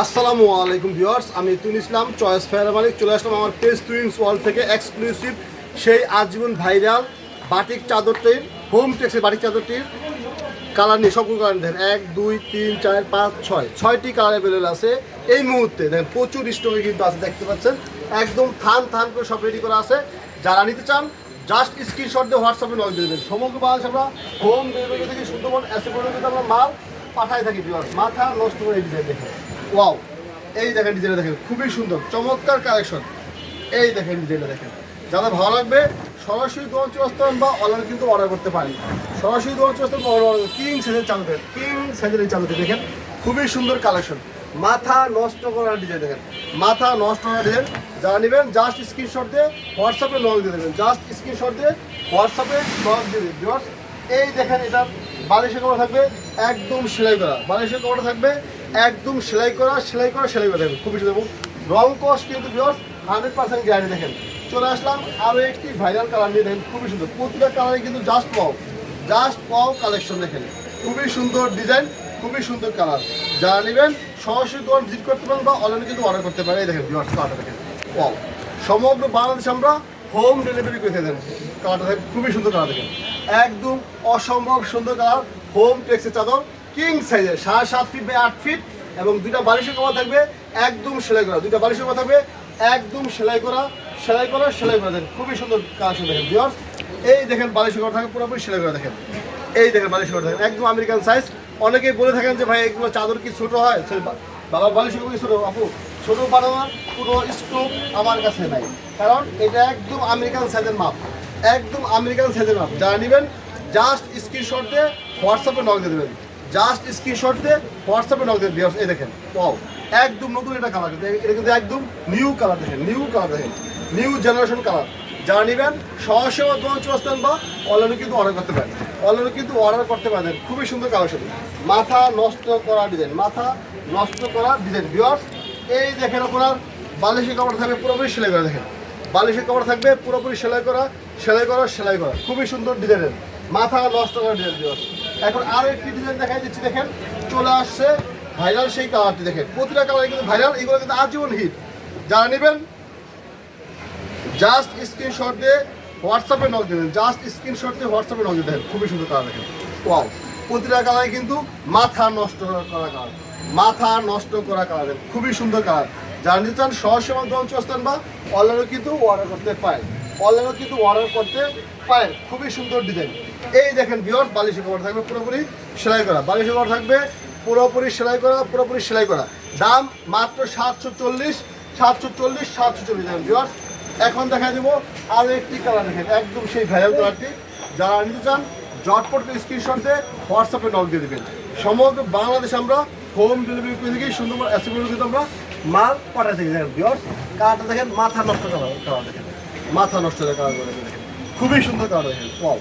আসসালামু আলাইকুম ভিউয়ার্স, আমি তুন ইসলাম, চয়েস ফেয়ার মালিক। চলে আসলাম আমার পেজ টুইন্স ওয়াল থেকে এক্সক্লুসিভ সেই আজীবন ভাইরাল বাটিক চাদরটির হোম টেক্সের বাটিক চাদরটির কালার নিয়ে সবগুলো কালার দেখেন। এক, দুই, তিন, চার, পাঁচ, ছয়। ছয়টি কালার অ্যাভেলেবল আছে এই মুহূর্তে। দেখেন, প্রচুর স্টকে কিন্তু আছে, দেখতে পাচ্ছেন। একদম থান থান করে সব রেডি করা আছে। যারা নিতে চান জাস্ট স্ক্রিনশট দিয়ে হোয়াটসঅ্যাপে দিয়ে দেবেন। সমগ্র বাংলাদেশ আমরা হোম ডেলিভারি থেকে সুন্দরবন, এসে পর্যন্ত আমরা মাল পাঠাই থাকি মাথা নষ্ট করে এই দেখেন। ওয়াও। এই দেখেন ডিজাইনটা দেখেন, খুবই সুন্দর, চমৎকার কালেকশন। এই দেখেন ডিজাইনটা দেখেন। যাদের ভালো লাগবে, সরাসরি দোকান চুয়াস্তান বা অনলাইন কিন্তু অর্ডার করতে পারি সরাসরি দোকান চুয়াস্তান কিং সাইজের চালু দেখেন কিং সাইজের চালুতে দেখেন খুবই সুন্দর কালেকশন। মাথা নষ্ট করার ডিজাইন দেখেন, মাথা নষ্ট করার ডিজাইন যারা নেবেন জাস্ট স্ক্রিনশট দিয়ে হোয়াটসঅ্যাপে নক দিয়ে দেবেন। জাস্ট স্ক্রিনশট দিয়ে হোয়াটসঅ্যাপে নক দিয়ে দেবেন। এই দেখেন এটা বালিশের কাপড় থাকবে, একদম সেলাই করা। বালিশের কাপড় থাকবে, একদম সেলাই করা সেলাই করা সেলাই করা। দেখেন খুবই সুন্দর রং কস্ট কিন্তু বিয়স হান্ড্রেড পার্সেন্ট গ্যারান্টি দেখেন। চলে আসলাম আরও একটি ভাইরাল কালার নিয়ে। দেখেন, খুবই সুন্দর। প্রতিটা কালারে কিন্তু জাস্ট পাও জাস্ট পাও কালেকশন দেখেন। খুবই সুন্দর ডিজাইন খুবই সুন্দর কালার যারা নেবেন, সরাসরি দোকান ভিজিট করতে পারেন বা অনলাইনে কিন্তু অর্ডার করতে পারেন। এই দেখেন বিয়ার্স কালারটা দেখেন। পাও সমগ্র বাংলাদেশ আমরা হোম ডেলিভারি করে দেন কালারটা দেখেন, খুবই সুন্দর কালার দেখেন। একদম অসম্ভব সুন্দর কালার হোম টেক্সের চাদর কিং সাইজের সাড়ে সাত ফিট বাই আট ফিট এবং দুইটা বালিশের কমা থাকবে, একদম সেলাই করা। দুইটা বালিশের কভার থাকবে, একদম সেলাই করা সেলাই করা সেলাই করা। দেখেন, খুবই সুন্দর কালেকশন দেখেন বিয়ার্স এই দেখেন, বালিশের কভার থাকবে পুরোপুরি সেলাই করা, দেখেন। এই দেখেন, বালিশের কভার দেখেন একদম আমেরিকান সাইজ অনেকেই বলে থাকেন যে, ভাই, এগুলো চাদর কি ছোটো হয়? বাবা, বালিশের ছোটো ছোট? আপু, ছোট বানানোর কোনো স্টোভ আমার কাছে নাই। কারণ এটা একদম আমেরিকান সাইজের মাপ। একদম আমেরিকান সাইজের মাপ যারা নেবেন জাস্ট স্ক্রিনশট দিয়ে হোয়াটসঅ্যাপে নক দিয়ে দেবেন। জাস্ট স্ক্রিনশট দিয়ে হোয়াটসঅ্যাপে নক দিয়ে এই দেখেন ওয়াও একদম নতুন এটা কালার এটা কিন্তু একদম নিউ কালার দেখেন নিউ কালার দেখেন নিউ জেনারেশন কালার যারা নেবেন সরাসরি দোকান চলে বা অনলাইনে কিন্তু অর্ডার করতে পারেন। অনলাইনে কিন্তু অর্ডার করতে পারেন। খুবই সুন্দর কালেকশন মাথা নষ্ট করা ডিজাইন মাথা নষ্ট করা ডিজাইন ভিওয়ার্স এই দেখেন আপনার বালিশের কাপড় থাকবে পুরোপুরি সেলাই করে, দেখেন। বালিশের কাপড় থাকবে, পুরোপুরি সেলাই করা সেলাই করা সেলাই করা। খুবই সুন্দর ডিজাইনের। মাথা নষ্ট করা ডিজাইন দিও এখন আরও একটি ডিজাইন দেখাই দিচ্ছি, দেখেন। চলে আসছে ভাইরাল সেই কালারটি, দেখেন। প্রতিটা কালার কিন্তু ভাইরাল, এগুলো কিন্তু আজীবন হিট যারা নেবেন জাস্ট স্ক্রিনশট দিয়ে হোয়াটসঅ্যাপে নক দেবেন জাস্ট স্ক্রিনশট দিয়ে হোয়াটসঅ্যাপে নক দেখেন খুবই সুন্দর কালার, দেখেন। ওয়াও প্রতিটা কালার কিন্তু মাথা নষ্ট করা কালার। মাথা নষ্ট করা কালার খুবই সুন্দর কালার। যারা চান সহজ দোকান চস্তান বা অনলাইনে কিন্তু অর্ডার করতে পারেন অনলাইনে কিন্তু অর্ডার করতে পারেন খুবই সুন্দর ডিজাইন এই দেখেন বিয়র বালিশের কভার থাকবে, পুরোপুরি সেলাই করা। বালিশের কভার থাকবে, পুরোপুরি সেলাই করা, পুরোপুরি সেলাই করা। দাম মাত্র সাতশো চল্লিশ সাতশো চল্লিশ সাতশো চল্লিশ দেখেন এখন দেখা দেবো আরও একটি কালার দেখেন, একদম সেই ভাইরাল কালারটি যারা নিতে চান জটপট স্ক্রিনশট দিয়ে হোয়াটসঅ্যাপে নক দিয়ে দেবেন। সমগ্র বাংলাদেশ আমরা হোম ডেলিভারি করে দিকে সুন্দরবন অ্যাসেম্বলি কিন্তু আমরা মাল থাকি দেখেন বিয়র দেখেন মাথা নষ্ট কালার দেখেন। মাথা নষ্ট কালার করে দেখেন। খুবই সুন্দর কালার দেখেন, ওয়াও।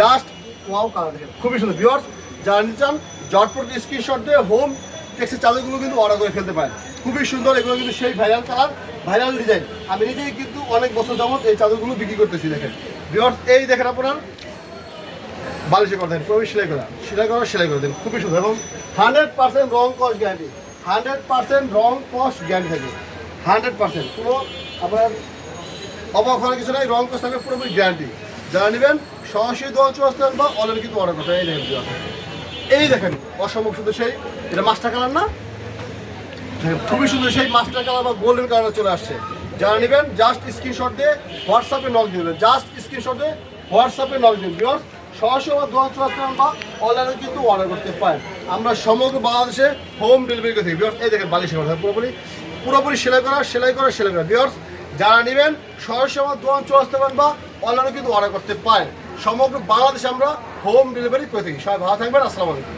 জাস্ট ওয়াও কালার দেখেন, খুবই সুন্দর। বিয়র যারা নিতে চান, জটপট স্ক্রিনশট দিয়ে হোম টেক্সের চাদরগুলো কিন্তু অর্ডার করে ফেলতে পারেন। খুবই সুন্দর, এগুলো কিন্তু সেই ভাইরাল কালার ভাইরাল ডিজাইন আমি নিজেই কিন্তু অনেক বছর যাবত এই চাদরগুলো বিক্রি করতেছি, দেখেন। বিয়র এই দেখেন আপনার বালিশে করে দেন পুরো সেলাই করা সেলাই করা, সেলাই করে দেন খুবই সুন্দর। এবং হান্ড্রেড পার্সেন্ট রং কস গ্যারান্টি হান্ড্রেড পার্সেন্ট রং কস গ্যারান্টি থাকে। Hundred percent. পুরো আপনার অবাক হওয়ার কিছু নাই, রং কস থাকবে পুরোপুরি গ্যারান্টি যারা নেবেন সরাসরি দোকান চলে বা অনলাইনে কিন্তু অর্ডার করতে এই দেখেন এই দেখেন, অসম্ভব শুধু সেই, এটা মাস্টার কালার না? খুবই সুন্দর সেই মাস্টার কালার বা গোল্ডেন কালার চলে আসছে। যারা নেবেন জাস্ট স্ক্রিনশট দিয়ে হোয়াটসঅ্যাপে নক দিবেন। জাস্ট স্ক্রিনশট দিয়ে হোয়াটসঅ্যাপে নক দিন বিকজ সরাসরি বা দোকান চলে আসতে বা অনলাইনে কিন্তু অর্ডার করতে পারেন। আমরা সমগ্র বাংলাদেশে হোম ডেলিভারি করে থাকি। বিকজ এই দেখেন বালিশ করা পুরোপুরি। পুরোপুরি সেলাই করা সেলাই করা সেলাই করা। বিকজ যারা নেবেন সরাসরি আমার দোকান চলে আসতে পারেন বা অনলাইনে কিন্তু অর্ডার করতে পারেন। সমগ্র বাংলাদেশে আমরা হোম ডেলিভারি করে থাকি। সবাই ভালো থাকবেন। আসসালামু আলাইকুম।